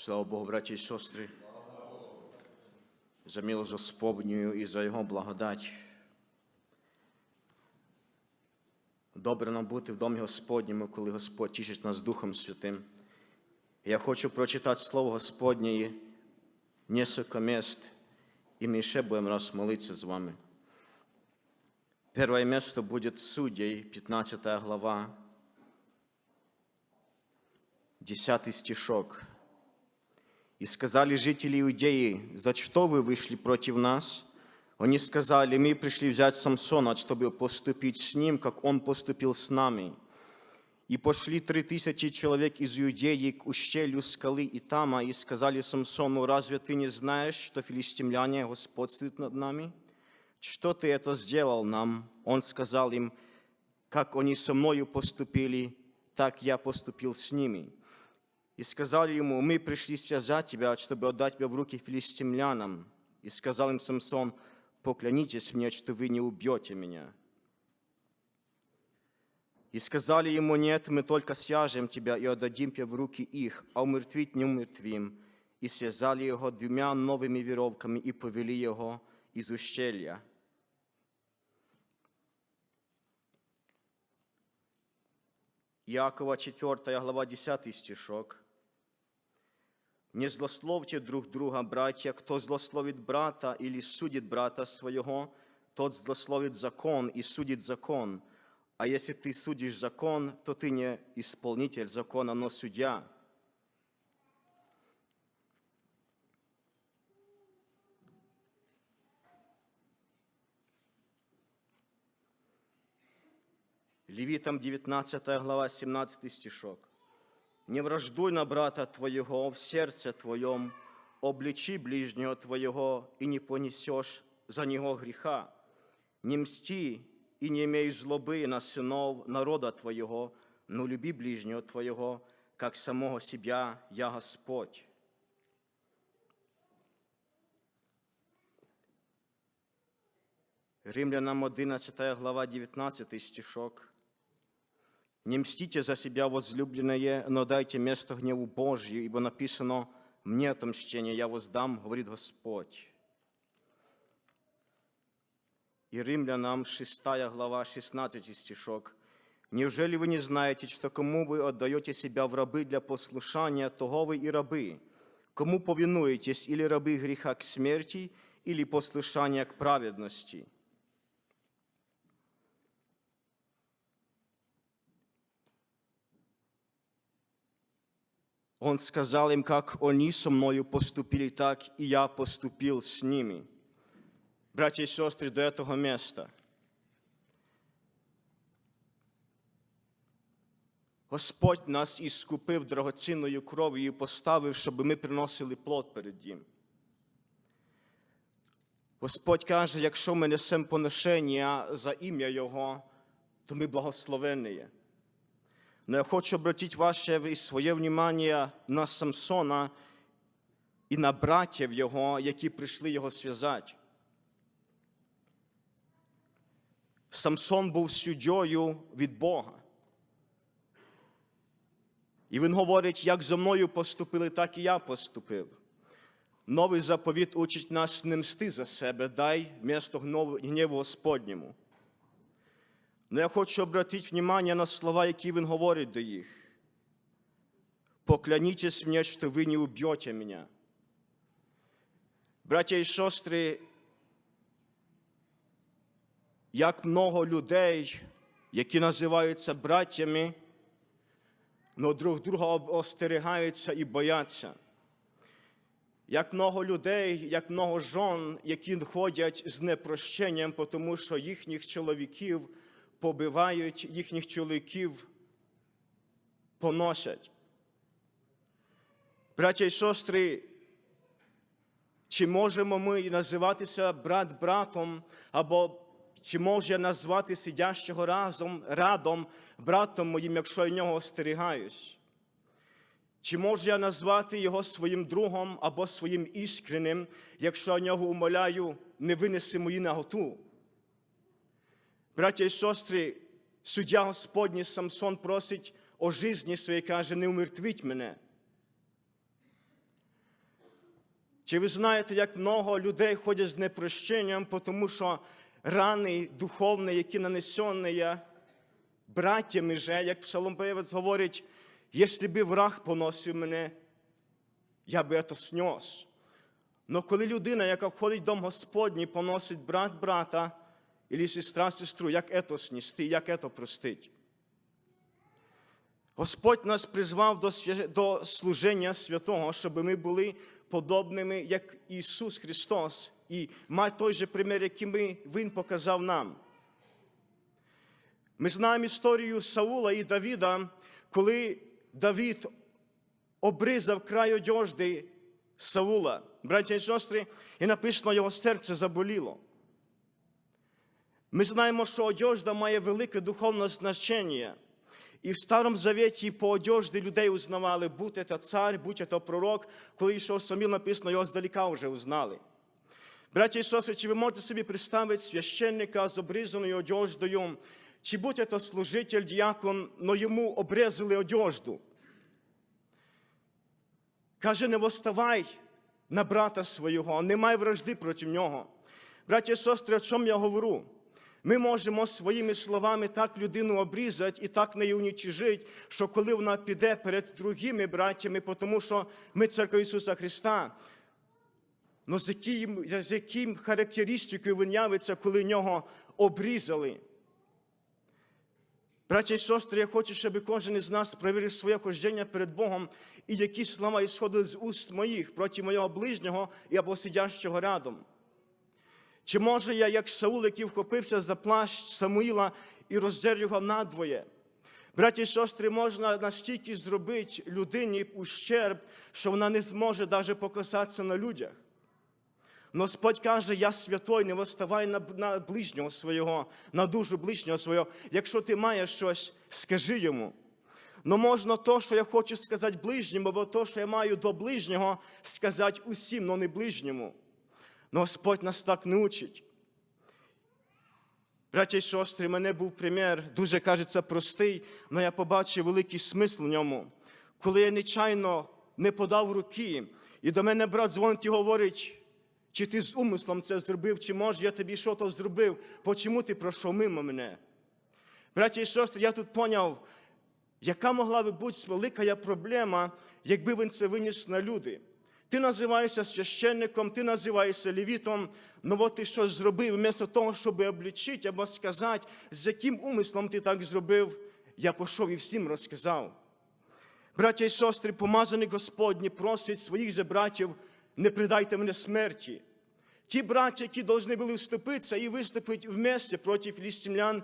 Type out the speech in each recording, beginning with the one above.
Слава Богу, браті і сестри, за милость Господню і за Його благодать. Добре нам бути в домі Господньому, коли Господь тішить нас Духом Святим. Я хочу прочитати Слово Господнє несколько мест, і ми ще будемо раз молитися з вами. Первое место будет Судей, 15 глава, 10 стишок. И сказали жители Иудеи, за что вы вышли против нас? Они сказали, мы пришли взять Самсона, чтобы поступить с ним, как он поступил с нами. И пошли три тысячи человек из Иудеи к ущелью скалы Итама и сказали Самсону, разве ты не знаешь, что филистимляне господствуют над нами? Что ты это сделал нам? Он сказал им, как они со мною поступили, так я поступил с ними. И сказали ему, мы пришли связать тебя, чтобы отдать тебя в руки филистимлянам. И сказал им Самсон, поклянитесь мне, что вы не убьете меня. И сказали ему, нет, мы только свяжем тебя и отдадим тебя в руки их, а умертвить не умертвим. И связали его двумя новыми веровками и повели его из ущелья. Иакова 4 глава 10 стишок. Не злословьте друг друга, братья, кто злословит брата или судит брата своего, тот злословит закон и судит закон. А если ты судишь закон, то ты не исполнитель закона, но судья. Левитам 19 глава 17 стишок. Не враждуй на брата твоего в сердце твоем, обличи ближнего твоего и не понесешь за него греха. Не мсти и не имей злобы на сынов народа твоего, но люби ближнего твоего, как самого себя, я Господь. Римлянам 11 глава 19 стишок. Не мстите за себя, возлюбленные, но дайте место гневу Божью, ибо написано «Мне отомщение я воздам, говорит Господь». И Римлянам 6 глава 16 стишок. «Неужели вы не знаете, что кому вы отдаете себя в рабы для послушания, того вы и рабы? Кому повинуетесь, или рабы греха к смерти, или послушания к праведности?» Он сказал им, как они со мною поступили, так и я поступил с ними. Братья и сестры, до этого места. Господь нас іскупив дорогоцінною кров'ю і поставив, щоб ми приносили плод перед Ним. Господь каже, якщо ми несемо поношення за ім'я Його, то ми благословенні є. Но я хочу обратить ваше и своє внимание на Самсона і на братів його, які прийшли його зв'язати. Самсон був суддєю від Бога. І він говорить, як зо мною поступили, так і я поступив. Новий заповіт учить нас не мсти за себе, дай місто гніву Господньому. Но я хочу обратить внимание на слова, які він говорить до їх. Поклянитесь мне, что вы не убьете меня. Браття і сестри, як много людей, які називаються браттями, но друг друга остерігаються і бояться. Як много людей, як много жон, які ходять з непрощенням, тому що їхніх чоловіків побивають їхніх чоловіків, поносять. Браття і сестри, чи можемо ми називатися брат братом, або чи може я назвати сидящого разом радом братом моїм, якщо я нього остерігаюсь? Чи можу я назвати його своїм другом або своїм іскренним, якщо я нього умоляю, не винеси мої наготу? Браття і сестри, суддя Господній Самсон просить о житті своїй, каже, не умертвіть мене. Чи ви знаєте, як много людей ходять з непрощенням, тому що рани духовні, які нанесені є братями же, як псаломпевець говорить, якщо би враг поносив мене, я би це снес. Но коли людина, яка входить в дом Господній, поносить брат брата, або сестра сестру, як це снести, як це простить? Господь нас призвав до, до служення святого, щоб ми були подобними, як Ісус Христос, і мати той же примір, який ми, Він показав нам. Ми знаємо історію Саула і Давіда, коли Давід обрізав край одежди Саула, браття і сестри, і написано, його серце заболіло. Ми знаємо, що одежда має велике духовне значення. І в Старому Завіті по одежді людей узнавали, будь це цар, будь це пророк, коли йшов Саміл, написано, його здалека вже узнали. Браття і сестри, чи ви можете собі представити священника з обрізаною одеждою, чи будь це служитель, діакон, но йому обрезали одежду. Каже, не восставай на брата свого, не май вражди проти нього. Браття і сестри, о чому я говорю? Ми можемо своїми словами так людину обрізати і так неї унічижити, що коли вона піде перед другими братями, тому що ми церква Ісуса Христа, Ну, з яким, з яким характеристикою він явиться, коли нього обрізали. Браття і сестри, я хочу, щоб кожен із нас перевірив своє хождення перед Богом і які слова ісходили з уст моїх проти моєго ближнього і або сидящого рядом. Чи може я, як Саул, який вхопився за плащ Самуїла і роздер його надвоє? Браті і сестри, можна настільки зробити людині ущерб, що вона не зможе навіть покасатися на людях. Но Господь каже, я святой, не восставай на, на ближнього свого, на душу ближнього свого. Якщо ти маєш щось, скажи йому. Но можна то, що я хочу сказати ближньому, або то, що я маю до ближнього, сказати усім, но не ближньому. Но Господь нас так не учить. Браття і сестри, мене був примір, дуже кажеться простий, але я побачив великий смисл в ньому. Коли я нечайно не подав руки, і до мене брат дзвонить і говорить, чи ти з умислом це зробив, чи може я тобі щось зробив, почому ти пройшов мимо мене? Браття і сестри, я тут поняв, яка могла би бути велика проблема, якби він це виніс на люди. Ти називаєшся священником, ти називаєшся левітом, ну от ти щось зробив, вместо того, щоб облічити або сказати, з яким умислом ти так зробив, я пішов і всім розказав. Браття і сестри, помазаний Господні просить своїх же братів, не придайте мене смерті. Ті браття, які повинні були вступитися і виступити вместе проти філістимлян,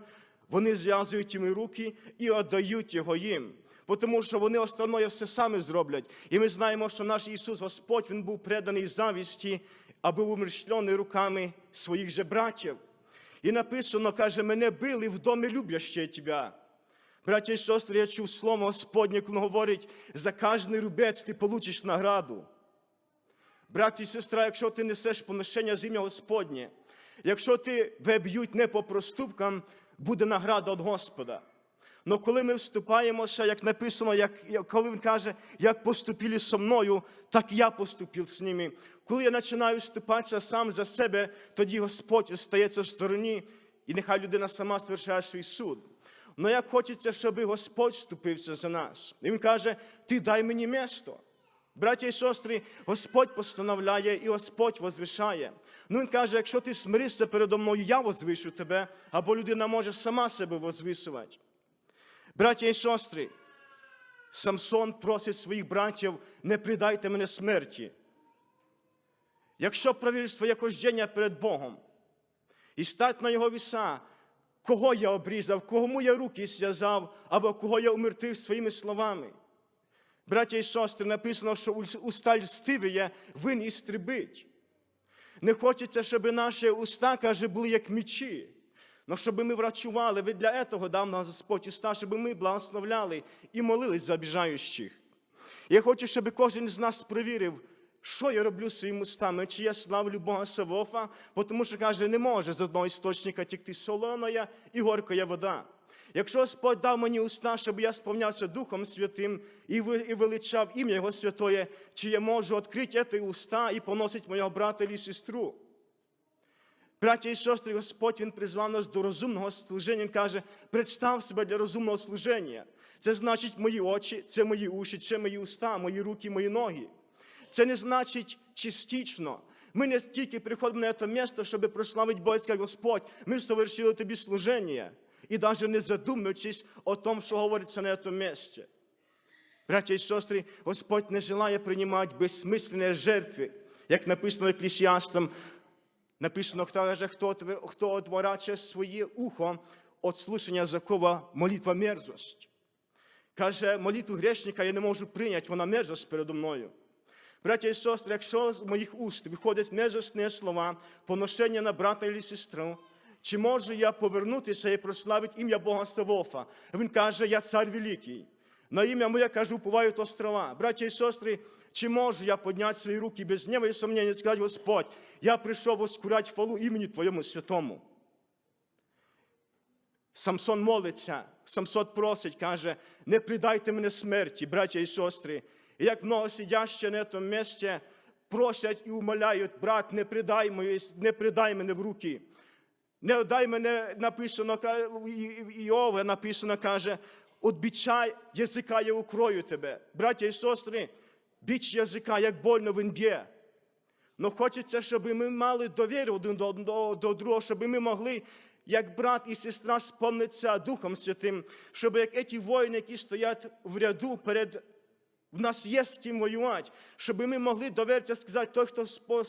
вони зв'язують їм руки і віддають його їм. Тому що вони остальное все самі зроблять. І ми знаємо, що наш Ісус Господь Він був преданий завісті, а був умерщвлений руками своїх же братів. І написано, каже, мене били в домі любяще тебе. Браття і сестри, я чув слово Господнє, коли говорить, за кожний рубець ти получиш награду. Брат і сестра, якщо ти несеш поношення з ім'я Господнє, якщо тебе б'ють не по проступкам, буде награда від Господа. Но коли ми вступаємося, як написано, як, коли він каже, як поступили со мною, так я поступив з ними. Коли я починаю вступатися сам за себе, тоді Господь остається в стороні, і нехай людина сама свершає свій суд. Но як хочеться, щоб Господь вступився за нас. І Він каже, ти дай мені місто. Браття і сестри, Господь постановляє і Господь возвишає. Ну Він каже, якщо ти смиришся передо мною, я возвишу тебе, або людина може сама себе возвисувати. Браття і сестри, Самсон просить своїх братів, не придайте мене смерті. Якщо провіриш своє хождення перед Богом і стать на його віса, кого я обрізав, кому я руки зв'язав, або кого я умертив своїми словами. Браття і сестри, написано, що уста льстиві він істребить. Не хочеться, щоб наші уста, каже, були як мечі. Но щоб ми врачували, ви для этого дав нам Господь уста, щоб ми благословляли і молились за обіжаючих. Я хочу, щоб кожен з нас перевірив, що я роблю своїми устами, чи я славлю Бога Савофа, тому що каже, не може з одного істочника тікти солоная і горкая вода. Якщо Господь дав мені уста, щоб я сповнявся Духом Святим і величав ім'я Його Святое, чи я можу відкрити ці уста і поносити мого брата чи сестру? Браття і сестри, Господь Він призвав нас до розумного служення. Він каже, представ себе для розумного служення. Це значить мої очі, це мої уші, це мої уста, мої руки, мої ноги. Це не значить частично. Ми не тільки приходимо на це місце, щоб прославити сказати, Господь, ми совершили тобі служення. І навіть не задумуючись о том, що говориться на цьому місці. Браття і сестри, Господь не желає приймати безсмисленні жертви, як написано Еклесіастам, Написано, хто каже, хто, хто отворачує своє ухо від слушання закова молитва мерзость. Каже, молитву грешника я не можу прийняти, вона мерзость передо мною. Браття і сестри, якщо з моїх уст виходять мерзостні слова, поношення на брата і сестру, чи можу я повернутися і прославити ім'я Бога Савофа? Він каже, я цар великий. На ім'я моє кажу, бувають острова. Браття і сестри, чи можу я підняти свої руки без гнева і сумнення і сказати, Господь, я прийшов воскурять хвалу імені Твоєму святому. Самсон молиться, Самсон просить, каже, не придайте мене смерті, браття і сестри. І як много сидяще на цьому місці просять і умоляють, брат, не придай, мої, не придай мене в руки. Не дай мене написано, Іове написано, каже, от бича язика я укрою тебе. Браття і сестри, біч язика, як больно він б'є. Но хочеться, щоб ми мали довіру один до, до, до другого, щоб ми могли, як брат і сестра, сповнитися Духом Святим, щоб як ці воїни, які стоять в ряду перед в нас є з ким воювати, щоб ми могли довіритися сказати, той, хто по,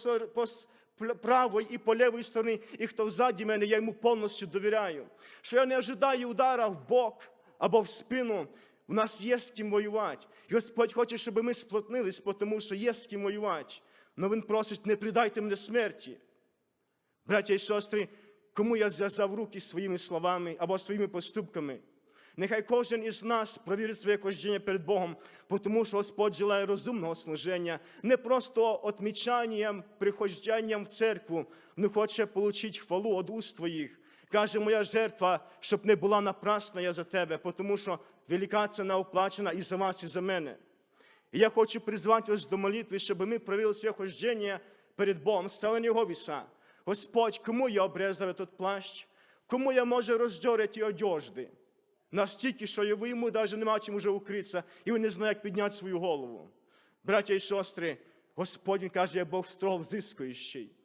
по правої і по лівої сторони, і хто взаді мене, я йому повністю довіряю. Що я не ожидаю удара в бок або в спину. У нас є з ким воювати. І Господь хоче, щоб ми сплотнились, тому що є з ким воювати. Но Він просить, не придайте мене смерті. Браття і сестри, кому я зв'язав руки своїми словами або своїми поступками? Нехай кожен із нас провірить своє хождення перед Богом, тому що Господь желає розумного служення, не просто отмічанням, приходжанням в церкву, але хоче отримати хвалу від уст твоїх. Каже, моя жертва, щоб не була напрасна я за тебе, тому що велика ціна оплачена і за вас, і за мене. І я хочу призвати вас до молитви, щоб ми провели своє хождення перед Богом, стали на Його віса. Господь, кому я обрезав этот плащ? Кому я можу роздьорити одежди? Настільки, що йому йому навіть нема чим уже укритися, і він не знає, як підняти свою голову. Браття і сестри, Господь він каже, я Бог строго взискуючий.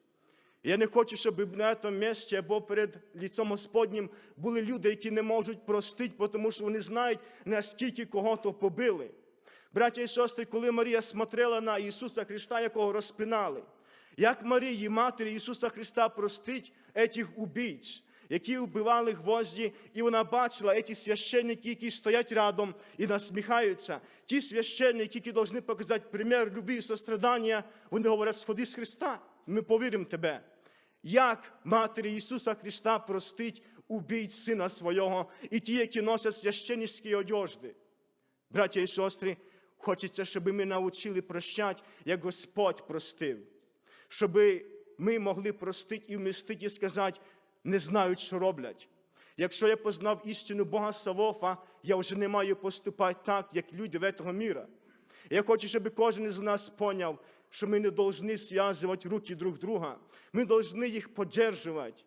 Я не хочу, щоб на цьому місці або перед ліцом Господнім були люди, які не можуть простити, тому що вони знають, наскільки кого-то побили. Браття і сестри, коли Марія смотрела на Ісуса Христа, якого розпинали, як Марії, матері Ісуса Христа, простить этих убійць, які вбивали гвозді, і вона бачила ці священники, які стоять рядом і насміхаються. Ті священники, які повинні показати примір любві і сострадання, вони говорять, сходи з Христа, ми повіримо тебе. Як матері Ісуса Христа простить убійць сина свого і ті, які носять священницькі одежди. Браття і сестри, хочеться, щоб ми навчили прощати, як Господь простив. Щоб ми могли простити і вмістити і сказати, не знають, що роблять. Якщо я познав істину Бога Савофа, я вже не маю поступати так, як люди в цього міра. Я хочу, щоб кожен із нас поняв, що ми не повинні зв'язувати руки друг друга. Ми повинні їх поддержувати.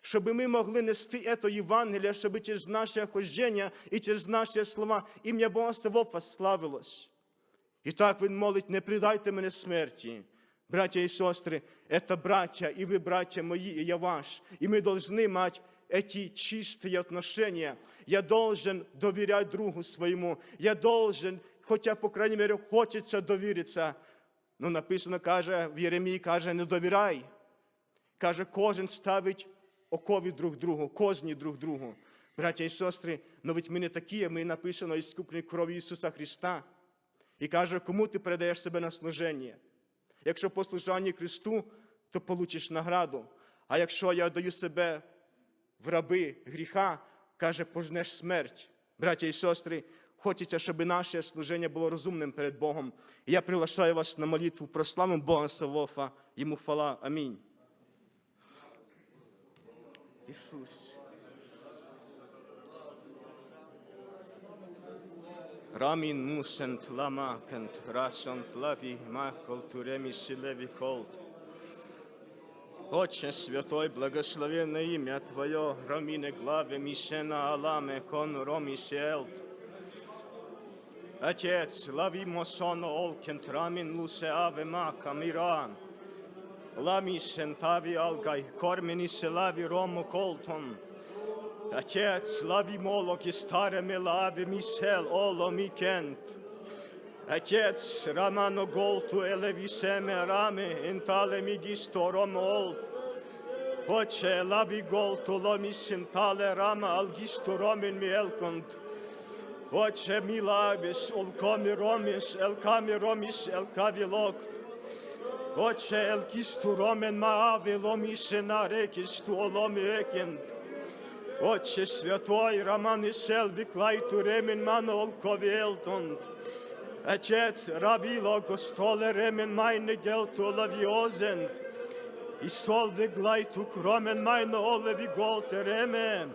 Щоб ми могли нести це Євангеліє, щоб через наше хождення і через наші слова ім'я Бога Савофа славилось. І так він молить, не предайте мене смерті. Браття і сестри, це браття, і ви, браття мої, і я ваш. І ми повинні мати эти чистые отношения. Я должен доверять другу своєму. Я должен, хоча, по крайней мере, хочеться довіритися. Ну, написано, каже, в Єремії каже, не довіряй. Каже, кожен ставить окові друг другу, козні друг другу. Браття і сестри, но ведь ми не такі, ми написано із скупної крові Ісуса Христа. І каже, кому ти передаєш себе на служення? Якщо по служанні Христу, то получиш награду. А якщо я даю себе в раби гріха, каже, пожнеш смерть. Браття і сестри, хочеться, щоб наше служення було розумним перед Богом. І я приглашаю вас на молитву прославимо Бога Савофа. Йому хвала. Амінь. Ісус. Рамин мусент ламакент, расонт лави махол туреми силеви колт. Отче Святой, благословенное имя Твое, Рамине главе Мишена Аламе, кон Роми Селт. Отец, лови мосоно олкент, Рамин лусе аве мака, миран. Лами сентави алгай, кормени се лави рому колтон. Отец, лови молок и старе мелави мисел, оло микент. Отец, рамано голту елеви семе раме, интале мигисто ромо олт. Отче, лави голту ломи сентале рама, алгисто ромен ми елконт. Отче, милавис, олкоми ромис, елками ромис, елкави локт. Отче, елкисту ромен маави, ломи сенаре, кисту оломи екент. Отче святой, Роман и Селви, клайту ремен олкови елтонд. Отец, равило гостоле ремен майне гелту лавиозент. И солве глайту кромен майне олеви голте реме.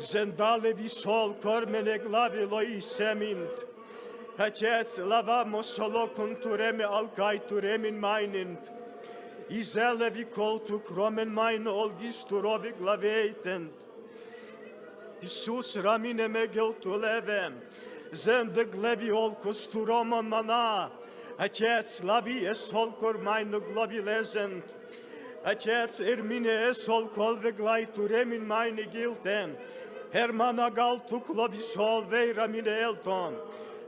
Ви сол кормене главило и семинт. Отец, лавамо соло контуреме алгайту ремен майнент. И зелеви колту кромен майне олгистурови главейтент. Isus ramine me geltuleve, zende glevi ol kosturoma mana, Отец, лави есол кормайно глави лезент, Отец, ермине есол колве глай туремин майне гилтем, Hermana gal tu klovi sol veira mine elton,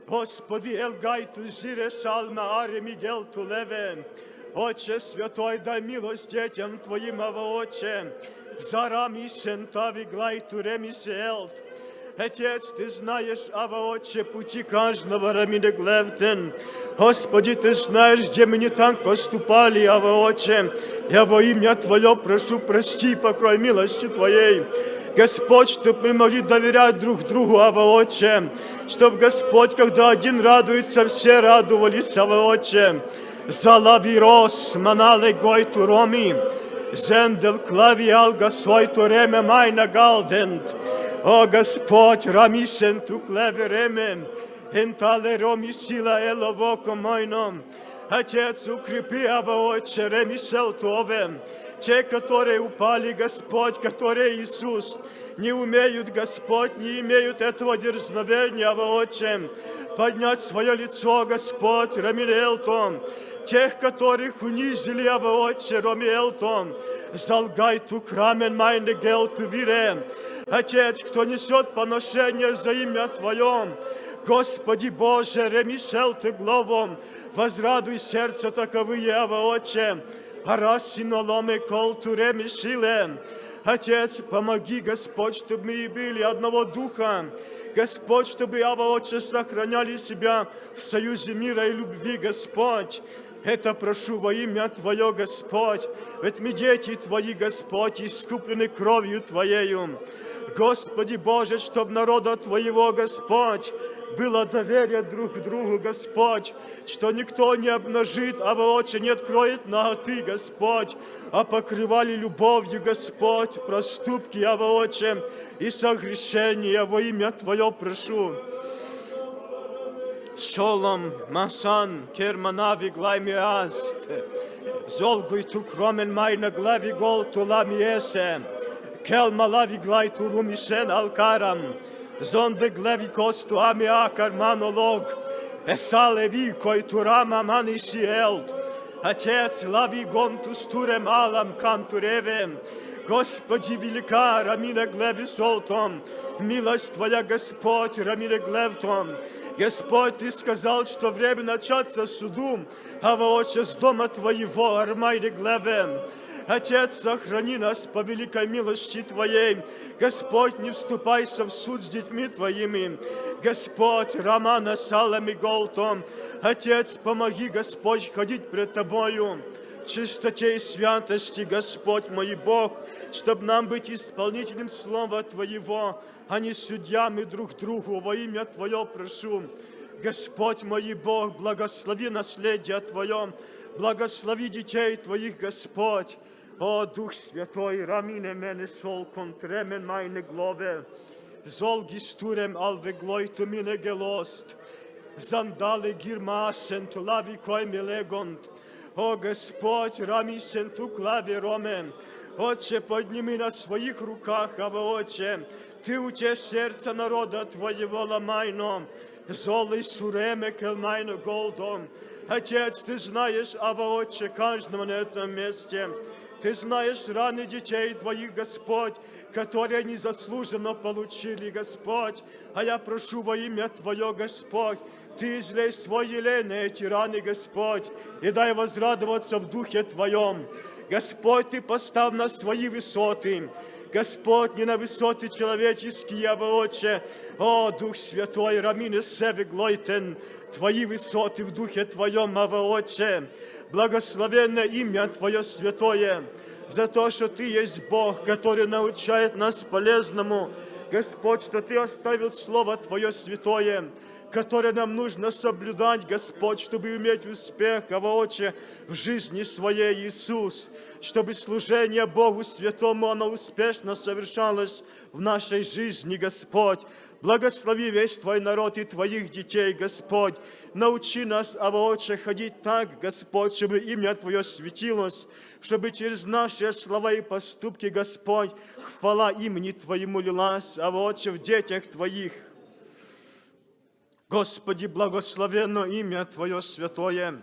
Господи, елгай ту зире салма аре мигел ту леве, Отче святой, дай милость детям Твоим, Ава Отче, Зарами сентави глай туреми селт. Отец, Ты знаешь, Ава Отче, пути каждого рамине глевтен. Господи, Ты знаешь, где мы не так поступали, Ава Отче. Я во имя Твое прошу, прости, покрой милости Твоей. Господь, чтоб мы могли доверять друг другу, Ава Отче. Чтоб Господь, когда один радуется, все радовались, Ава Отче. Залавирос, манале гой туроми. Зендел клави алга свойто реме майна галдент. О Господь, рамисен ту клеве реме, Ентале роми сила еловоко мойном. Отец, укрепи, Ава Отче, ремисел тове. Те, которые упали, Господь, которые Иисус, не умеют, Господь, не имеют этого дерзновения, Отче, поднять свое лицо, Господь, Рамилелтом, тех, которых унизили, Ава Отче, Ромиелтом, залгай ту крамен майне гелту вире. Отец, кто несет поношение за имя Твое, Господи Боже, ремисел Ты главом, возрадуй сердце таковые, Ава Отче, Арасино ломе колту ремисиле. Отец, помоги, Господь, чтобы мы и были одного духа. Господь, чтобы, Ава Отче, сохраняли себя в союзе мира и любви, Господь. Это прошу во имя Твое, Господь. Ведь мы дети Твои, Господь, искуплены кровью Твоею. Господи Боже, чтоб народа Твоего, Господь, было доверие друг к другу, Господь, что никто не обнажит, а воочи не откроет наготы, Господь, а покрывали любовью, Господь, проступки, а воочи и согрешения во имя Твое прошу. Солом, масан, керманави глайми аст, золгуй ту кромен май на глави гол тулами кел малави глай ту румишен алкарам, зонде глави косту ами акар манолог, есале ви кой турама маниши елт, Отец, лави гонтус турем алам кантуревем, Господи, велика, Рамина Глеви Солтом, милость Твоя, Господь, Рамина Глевтом. Господь, Ты сказал, что время начаться суду, а воочи с дома Твоего, Армайде Глевем. Отец, сохрани нас по великой милости Твоей. Господь, не вступайся в суд с детьми Твоими. Господь, Романа Салами Голтом. Отец, помоги, Господь, ходить пред Тобою чистоте и святости, Господь мой Бог, чтобы нам быть исполнителем Слова Твоего, а не судьями друг другу. Во имя Твое прошу. Господь мой Бог, благослови наследие Твое, благослови детей Твоих, Господь. О, Дух Святой, рамине мене сол контремен майне глове, зол гистурем алве глой ту мине гелост, Зандали гірмасен, лаві кой мілегонт. О Господь, рамісен ту клаві ромен. Отче, подними на своих руках, Ава Отче, Ты утешь сердце народа Твоего ломайно, золы суреме келмайно голдом. Отец, Ты знаешь, Ава Отче, каждого на этом месте. Ты знаешь раны детей Твоих, Господь, которые незаслуженно получили, Господь. А я прошу во имя Твое, Господь, Ты излей свой елей на эти раны, Господь, и дай возрадоваться в Духе Твоем. Господь, Ты постав на свои высоты. Господь, не на высоты человеческие, а Отче. О, Дух Святой, рамины себе глойтен, Твои высоты в Духе Твоем, Ава Отче. Благословенное имя Твое святое, за то, что Ты есть Бог, который научает нас полезному. Господь, что Ты оставил Слово Твое святое, которое нам нужно соблюдать, Господь, чтобы иметь успех, Отче, в жизни своей, Иисус, чтобы служение Богу Святому, оно успешно совершалось в нашей жизни, Господь. Благослови весь Твой народ и Твоих детей, Господь. Научи нас, Отче, ходить так, Господь, чтобы имя Твое светилось, чтобы через наши слова и поступки, Господь, хвала имени Твоему лилась, Отче, в детях Твоих. Господи, благословенно имя Твое святое.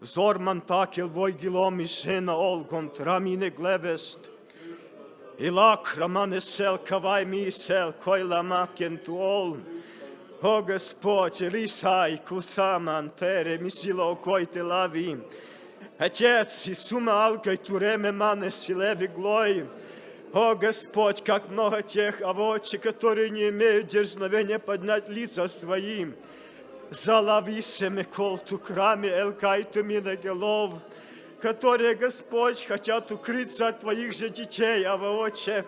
Гилом и сена олгонт, рамине глевест. И лак рамане сел кавай ми сел, кой ламакен туол. О Господь, рисай кусаман тере мисило кой те лави. Отец, и сума алкой туреме мане силеви глой. О Господь, как много тех овочей, которые не имеют дерзновения поднять лица своим. Залови се кол ту краме элкайту мина голов, которые, Господь, хотят укрыться от Твоих же детей, Ава Отче,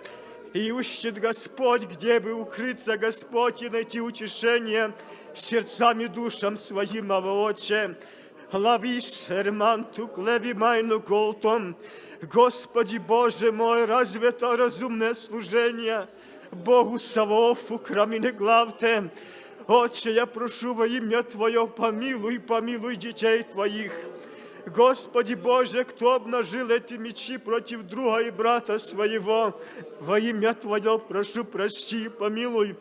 и ищет Господь, где бы укрыться, Господь, и найти утешение сердцам и душам своим, Ава Отче. Лавиш, Эрман, тук леви майну голтом. Господи Боже мой, разве это разумное служение Богу Савоофу, кроме главте? Отче, я прошу во имя Твое, помилуй, помилуй детей Твоих. Господи Боже, кто обнажил эти мечи против друга и брата своего, во имя Твое прошу, прости, помилуй.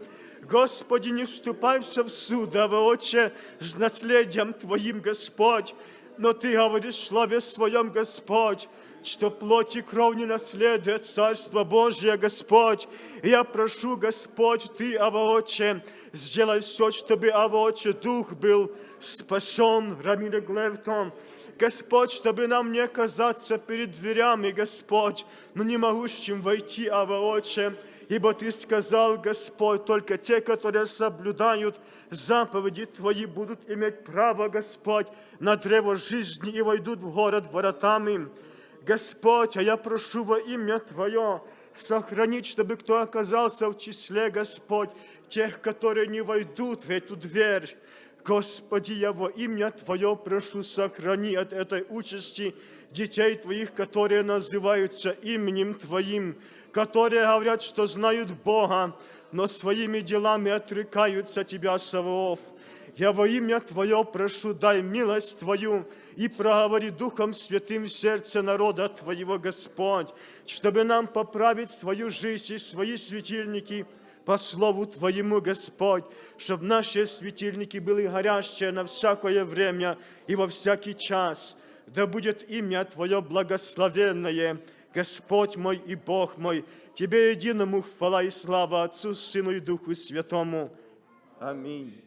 Господи, не вступайся в суд, а Отче, с наследием Твоим, Господь. Но Ты говоришь в Слове Своем, Господь, что плоть и кровь не наследует Царство Божие, Господь. И я прошу, Господь, Ты, Ава Отче, сделай все, чтобы, Ава Отче, Дух был спасен, Рамина Глевтон. Господь, чтобы нам не оказаться перед дверями, Господь, но не могущим войти, Ава Отче, Ибо Ты сказал, Господь, только те, которые соблюдают заповеди Твои, будут иметь право, Господь, на древо жизни и войдут в город воротами. Господь, а я прошу во имя Твое, сохранить, чтобы кто оказался в числе, Господь, тех, которые не войдут в эту дверь. Господи, я во имя Твое прошу, сохрани от этой участи детей Твоих, которые называются именем Твоим, которые говорят, что знают Бога, но своими делами отрекаются Тебя, Саваоф. Я во имя Твое прошу, дай милость Твою и проговори Духом Святым в сердце народа Твоего, Господь, чтобы нам поправить свою жизнь и свои светильники по Слову Твоему, Господь, чтобы наши светильники были горящие на всякое время и во всякий час. Да будет имя Твое благословенное, Господь мой и Бог мой, Тебе единому хвала и слава Отцу, Сыну и Духу Святому. Аминь.